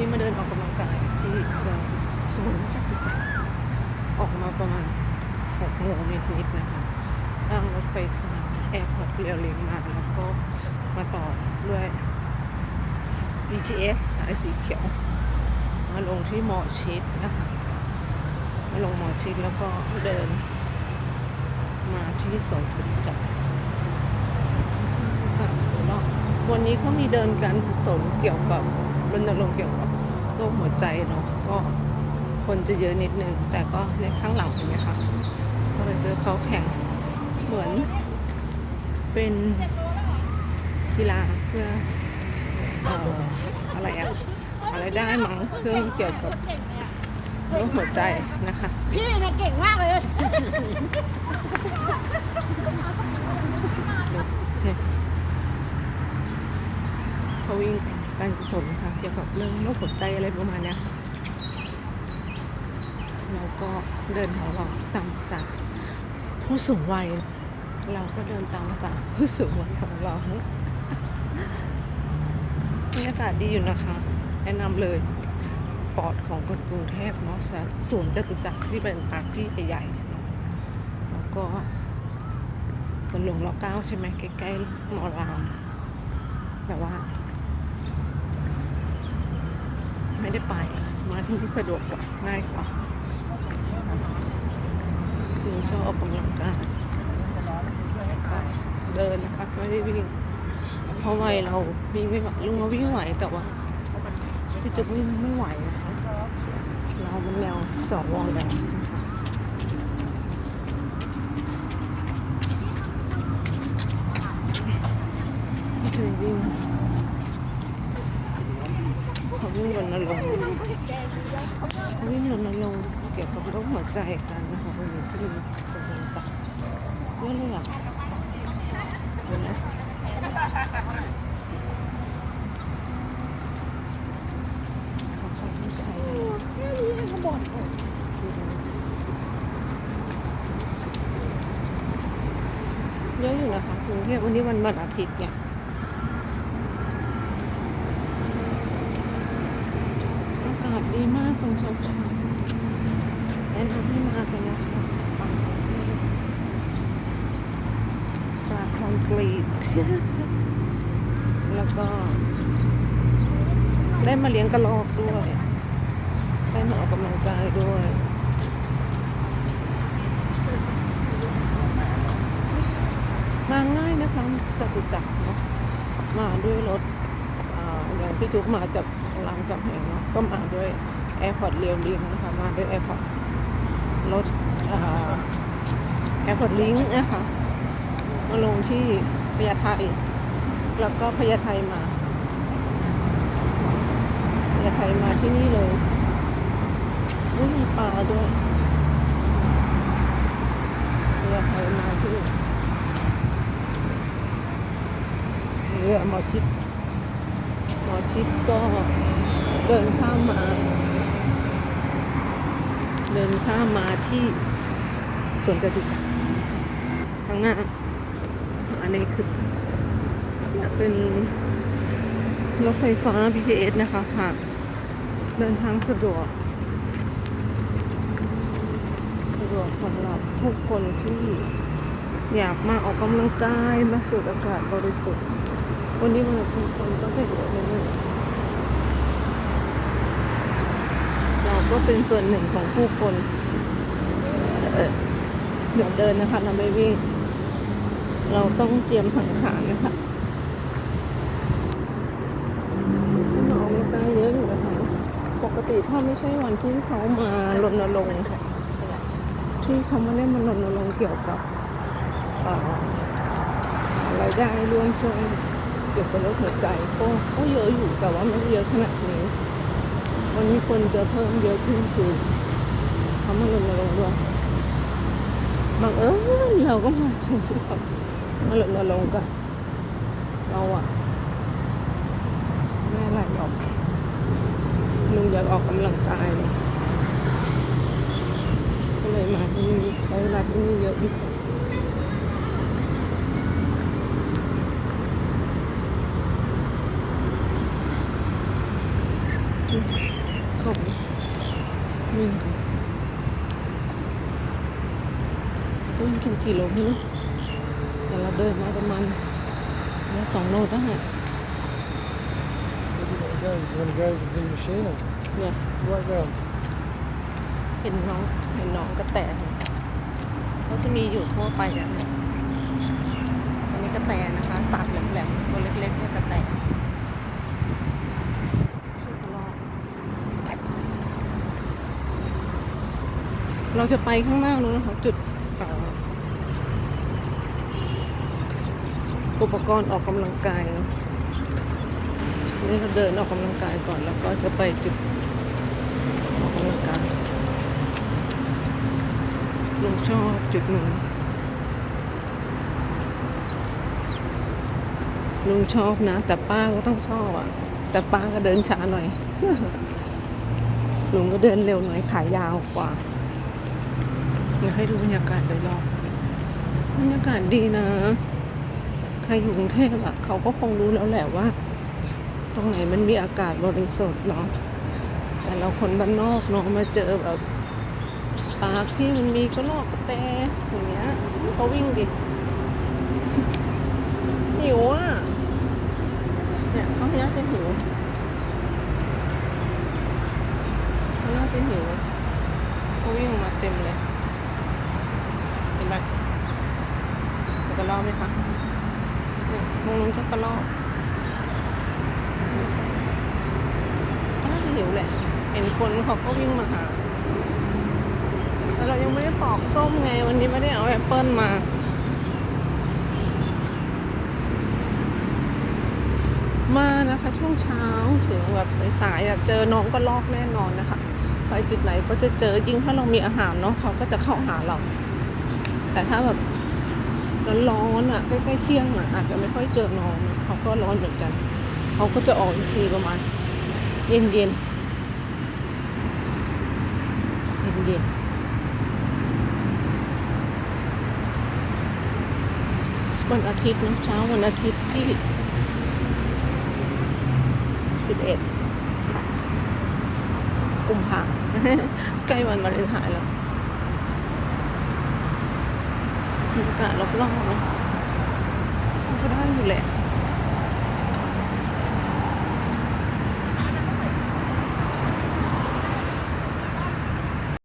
นี้มาเดินออกกำลังกายที่สวนจตุจักรออกมาประมาณหกโมงนิดๆนะคะนั่งรถไฟฟ้าแอร์พอร์ตเรียวลิงมาแล้วก็มาต่อด้วย BTS สายสีเขียว มาลงที่หมอชิดนะคะมาลงหมอชิดแล้วก็เดิน มาที่สวนจตุจักรวันนี้เขามีเดินการกุศลเกี่ยวกับ รณรงค์เกี่ยวกับโรคหัวใจเนาะก็คนจะเยอะนิดนึง แต่ก็ในข้างหลังเห็นไหมคะก็เลยเจอเขาแข่งเหมือน เป็นกีฬาเพื่อเอ่ออะไรอะอะไรได้มั้งซึ่งเกี่ยวกับโรคหัวใจนะคะ พี่เนี่ยเก่งมากเลยเนี่ยเขาวิ่ง การกุศลค่ะ เกี่ยวกับเรื่องโรคหัวใจอะไรประมาณนี้ค่ะเราก็เดินของเราตามภาษาผู้สูงวัย เราก็เดินตามภาษาผู้สูงวัยของเราบรรยากาศดีอยู่นะคะ แนะนำเลยปอดของคนกรุงเทพเนาะสวนจตุจักรที่เป็นปาร์คที่ใหญ่ๆเนาะแล้วก็สวนหลวงรอเก้าใช่ไหมใกล้ๆมอรามแต่ว่า ไม่ได้ไป มาที่นี่สะดวกกว่าง่ายกว่าคือชอบออกกำลังกายเดินนะคะไม่ได้วิ่ง เพราะวัยเราวิ่งไม่ไหวลุงเราวิ่งไหวแต่ว่าพี่จุกวิ่งไม่ไหวนะคะเรามันแนวสองวอลแล้วพี่จะวิ่ง วิ่งรณรงค์เขาวิ่งรณรงค์เกี่ยวกับโรคหัวใจกันนะคะวันนี้ที่มีคนเดินตักเยอะเลยอะเดี๋ยวนะขอเข้าเส้นชัยเลยเยอะอยู่นะคะกรุงเทพวันนี้วันวันอาทิตย์เนี่ย อาศดีมากตอนเช้าเช้าแนะนำให้มากันนะคะปลาคอนกรีตแล้วก็ ได้มาเลี้ยงกระรอกด้วย ได้มาออกกำลังกายด้วยมาง่ายนะคะจตุจักรเนาะมาด้วยรถ พี่จุ๊กมาจากรามจำแหงเนาะก็มาด้วยแอร์พอร์ตเรียวลิงนะคะมาด้วยแอร์พอร์ตรถแอร์พอร์ตลิงนะคะมาลงที่พญาไทแล้วก็พญาไทมาพญาไทมาที่นี่เลยอุ้ยมีปลาด้วยพญาไทมาที่เรือมอชิด ชิดก็เดินข้ามมา เดินข้ามมาที่สวนจตุจักรข้างหน้า อันนี้คือเป็นรถไฟฟ้า BTS นะคะหากเดินทางสะดวก สะดวกสำหรับทุกคนที่อยากมาออกกำลังกายมาสูดอากาศบริสุทธิ์ วันนี้วันอาทิตย์คนก็จะเยอะเลยเราก็เป็นส่วนหนึ่งของผู้คนเอ่อเดี๋ยวเดินนะคะเราไม่วิ่ง เราต้องเจียมสังขารนะคะนออกกำลังกายเยอะอยู่นะคะปกติถ้าไม่ใช่วันที่เขามารณรงค์ที่เขามาได้มารณรงค์เกี่ยวกับอ่อรายได้ร่วมช่วง เกี่ยวกับโรคหัวใจก็ก็เยอะอยู่แต่ว่าไม่เยอะขนาดนี้ วันนี้คนจะเพิ่มเยอะขึ้นคือเขามารณรงค์ด้วยบางเอิญเราก็มาช่วงที่เขามารณรงกันเราอะไม่ไหรอกลุงอยากออกกำลังกายเนี่ยก็เลยมาที่นี่ใช้เวลาที่นี่เยอะอยู่ ของนี่ต้น กินกี่โลไม่รู้แต่เราเดินมาประมาณสองโลได้ So you want to go? You want to go to the machine or เนี่ย right round? เห็นน้องเห็นน้องกระแตเขาจะมีอยู่ทั่วไปเนี่ยอันนี้กระแตนะคะปากแหลมๆตัวเล็กๆเนี่ยกระแตชื่อกระรอกเราจะไปข้างหน้านู้นนะคะจุดเอ่อ อุปกรณ์ออกกำลังกายนี่เราเดินออกกำลังกายก่อนแล้วก็จะไปจุดออกกำลังกายลุงชอบจุดนู้นลุงชอบนะ แต่ป้าก็ต้องชอบอะ แต่ป้าก็เดินช้าหน่อย ลุงก็เดินเร็วหน่อยขายาวกว่าอยากให้ดูบรรยากาศโดยรอบบรรยากาศดีนะ ครอยู่กรุงเทพอะเขาก็คงรู้แล้วแหละว่า ตรงไหนมันมีอากาศบริสุทธิ์เนาะแต่เราคนบ้านนอกเนาะมาเจอแบบปากที่มันมีก็ลอกกระแตอย่างเงี้ยเขาวิ่งดิหิวอะเนี่ยเขาเนี้ยจะหิวเขาน่าจะหิวเขาวิ่งมาเต็มเลย เห็นไหมเป็นกระรอกไหมคะ มองลงชักกระรอกเขาน่าจะหิวแหละ เห็นคนเขาก็วิ่งมาหาแต่เรายังไม่ได้ปอกส้มไง วันนี้ไม่ได้เอาแอปเปิลมามานะคะ ช่วงเช้าถึงแบบสายๆอะเจอน้องก็ลอกแน่นอนนะคะ ไปจุดไหนก็จะเจอยิ่งถ้าเรามีอาหารเนาะเขาก็จะเข้าหาเรา แต่ถ้าแบบ ร้อนๆอะใกล้ๆเที่ยงอะอาจจะไม่ค่อยเจอน้องเขาก็ร้อนเหมือนกัน เขาก็จะออกอีกทีประมาณ เย็นๆเย็นเย็นวันอาทิตย์นอะเช้าวันอาทิตย์ที่สิบเอ็ดกุมภาใกล้วันวาเลนไทน์แล้ว บรรยากาศรอบๆนะมันก็ได้อยู่แหละ